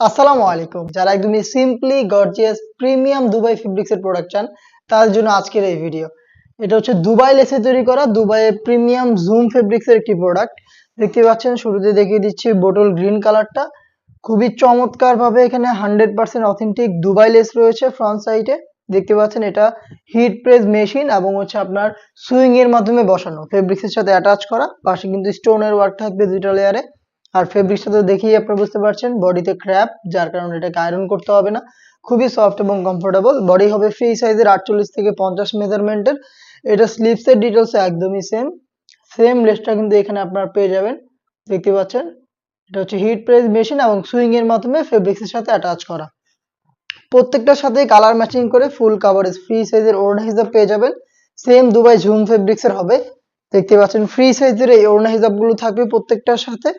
আসসালামু আলাইকুম। যারা একদমই simply gorgeous premium Dubai fabrics এর প্রোডাক্ট চান, তাদের জন্য আজকের এই ভিডিও এটা হচ্ছে দুবাই লেসে তৈরি করা দুবাইয়ের প্রিমিয়াম জুম ফেব্রিক্স এর একটি প্রোডাক্ট দেখতে পাচ্ছেন, শুরুতে দেখিয়ে দিচ্ছি বোটল গ্রিন কালারটা খুবই চমৎকার ভাবে এখানে hundred percent authentic Dubai lace রয়েছে ফ্রন্ট সাইডে দেখতে পাচ্ছেন, এটা হিট প্রেস মেশিন এবং হচ্ছে আপনার সুইং এর মাধ্যমে বসানো। ফেব্রিক্স এর সাথে অ্যাটাচ করা, পাশে কিন্তু স্টোনের ওয়ার্ক থাকবে দুইটা লেয়ারে আর ফেব্রিক্সটা তো দেখেই আপনারা বুঝতে পারছেন বডিতে ক্র্যাপ যার কারণে এটাকে আয়রন করতে হবে না। খুবই সফট এবং কমফোর্টেবল বডি হবে ফ্রি সাইজের আটচল্লিশ থেকে পঞ্চাশ মেজারমেন্টের এটা স্লিপসের ডিটেলস একদমই সেম সেম লেসটা কিন্তু এখানে আপনারা পেয়ে যাবেন। দেখতে পাচ্ছেন? এটা হচ্ছে হিট প্রেস মেশিন এবং সুইং এর মাধ্যমে ফেব্রিক্সের সাথে অ্যাটাচ করা। প্রত্যেকটার সাথে কালার ম্যাচিং করে ফুল কাভারেজ ফ্রি সাইজের ওড়না হিসাব পেয়ে যাবেন। সেম দুবাই ঝুম ফেব্রিক্সের হবে। দেখতে পাচ্ছেন ফ্রি সাইজের এই ওড়না হিসাবগুলো থাকবে প্রত্যেকটার সাথে।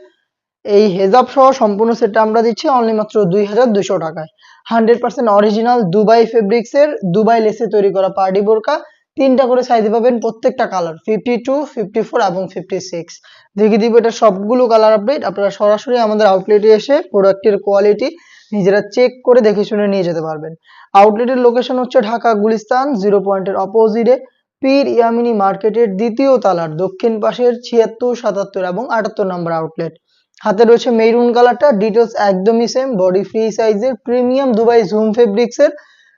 এই হেজাব সহ সম্পূর্ণ সেটটা আমরা দিচ্ছি অনলি মাত্র দুই হাজার দুশো টাকায়। Hundred percent original Dubai fabrics এর, দুবাই লেসে তৈরি করা পার্টি বোরকা, তিনটা করে সাইজে পাবেন প্রত্যেকটা color fifty two fifty four এবং ফিফটি সিক্স দেখিয়ে দিব এটা সবগুলো কালার আপডেট আপনারা সরাসরি আমাদের আউটলেটে এসে প্রোডাক্টের কোয়ালিটি নিজেরা চেক করে দেখে শুনে নিয়ে যেতে পারবেন। আউটলেটের লোকেশন হচ্ছে ঢাকা, গুলিস্তান জিরো পয়েন্টের অপোজিটে পীর ইয়ামিনী মার্কেটের দ্বিতীয় তালার দক্ষিণ পাশের ছিয়াত্তর, সাতাত্তর এবং আটাত্তর নম্বর আউটলেট হাতে রয়েছে মেরুন কালারটা ডিটেলস একদমই সেম বডি ফ্রি সাইজের প্রিমিয়াম দুবাই জুম ফেব্রিক্স এর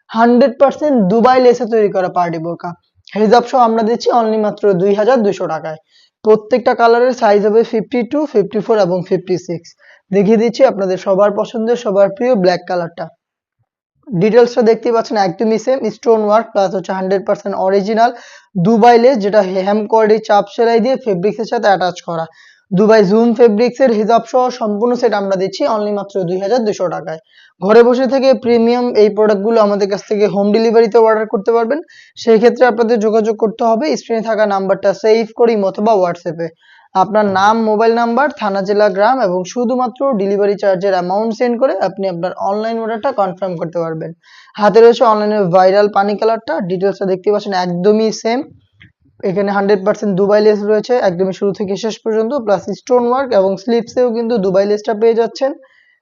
হান্ড্রেড পার্সেন্ট দুবাই লেসে তৈরি করা পার্টি বোরকা হেজাব সহ আমরা দিচ্ছি অনলি মাত্র দুই হাজার দুশো টাকায়। প্রত্যেকটা কালারের সাইজ হবে ফিফটি টু ফিফটি ফোর এবং ফিফটি সিক্স দেখিয়ে দিচ্ছি আপনাদের সবার পছন্দের, সবার প্রিয় ব্ল্যাক কালারটা ডিটেলসটা দেখতে পাচ্ছেন একদমই সেম স্টোন ওয়ার্ক প্লাস হচ্ছে hundred percent original Dubai lace যেটা হেম কোয়ালিটি চাপ সেলাই দিয়ে ফেব্রিক্সের সাথে অ্যাটাচ করা। দুবাই জুম ফেব্রিক্স এর হিসাব সহ সম্পূর্ণ সেট আমরা দিচ্ছি অনলি মাত্র দুই হাজার দুশো টাকায়। ঘরে বসে থেকে প্রিমিয়াম এই প্রোডাক্টগুলো আমাদের কাছ থেকে হোম ডেলিভারিতে অর্ডার করতে পারবেন। সেই ক্ষেত্রে আপনাদের যোগাযোগ করতে হবে স্ক্রিনে থাকা নাম্বারটা সেভ করি অথবা হোয়াটসঅ্যাপে আপনার নাম মোবাইল নাম্বার থানা, জেলা, গ্রাম এবং শুধুমাত্র ডেলিভারি চার্জের অ্যামাউন্ট সেন্ড করে আপনি আপনার অনলাইন অর্ডারটা কনফার্ম করতে পারবেন। হাতে রয়েছে অনলাইনে ভাইরাল পানি কালারটা ডিটেলসটা দেখতে পাচ্ছেন একদমই সেম এখানে হান্ড্রেড পার্সেন্ট দুবাই লেস রয়েছে, একদমই শুরু থেকে শেষ পর্যন্ত প্লাস স্টোন ওয়ার্ক এবং স্লিপসেও কিন্তু দুবাই লেসটা পেয়ে যাচ্ছেন।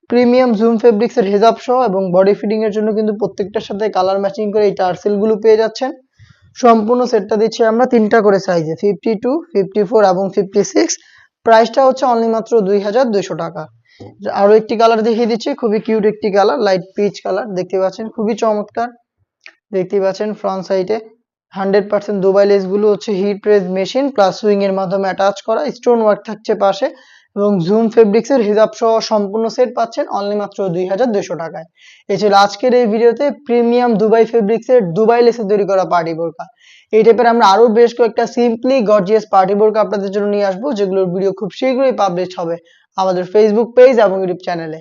প্রিমিয়াম জুম ফেব্রিক্স এর হেজাব সহ এবং বডি ফিটিং এর জন্য কিন্তু প্রত্যেকটার সাথে কালার ম্যাচিং করে এই টার্সেলগুলো পেয়ে যাচ্ছেন। সম্পূর্ণ সেটটা দিচ্ছি আমরা তিনটা করে সাইজে ফিফটি টু ফিফটি ফোর এবং ফিফটি সিক্স প্রাইসটা হচ্ছে অনলি মাত্র দুই হাজার দুইশো টাকা। আরও একটি কালার দেখিয়ে দিচ্ছি, খুবই কিউট একটি কালার লাইট পিচ কালার দেখতে পাচ্ছেন, খুবই চমৎকার। দেখতে পাচ্ছেন ফ্রন্ট সাইডে হান্ড্রেড পার্সেন্ট দুবাই লেসগুলো হচ্ছে heat press machine plus sewing এর মাধ্যমে অ্যাটাচ করা, স্টোন ওয়ার্ক থাকছে পাশে এবং জুম ফেব্রিক্স এর হিসাব সহ সম্পূর্ণ সেট পাচ্ছেন অনলি মাত্র দুই হাজার দুশো টাকায়। এই ছিল আজকের এই ভিডিওতে প্রিমিয়াম দুবাই ফেব্রিক্স এর দুবাই লেসে তৈরি করা পার্টি বোরকা। এই টাইপের আমরা আরও বেশ কয়েকটা সিম্পলি গর্জিয়াস পার্টি বোরকা আপনাদের জন্য নিয়ে আসব, যেগুলোর ভিডিও খুব শীঘ্রই পাবলিশ হবে আমাদের ফেসবুক পেজ এবং ইউটিউব চ্যানেলে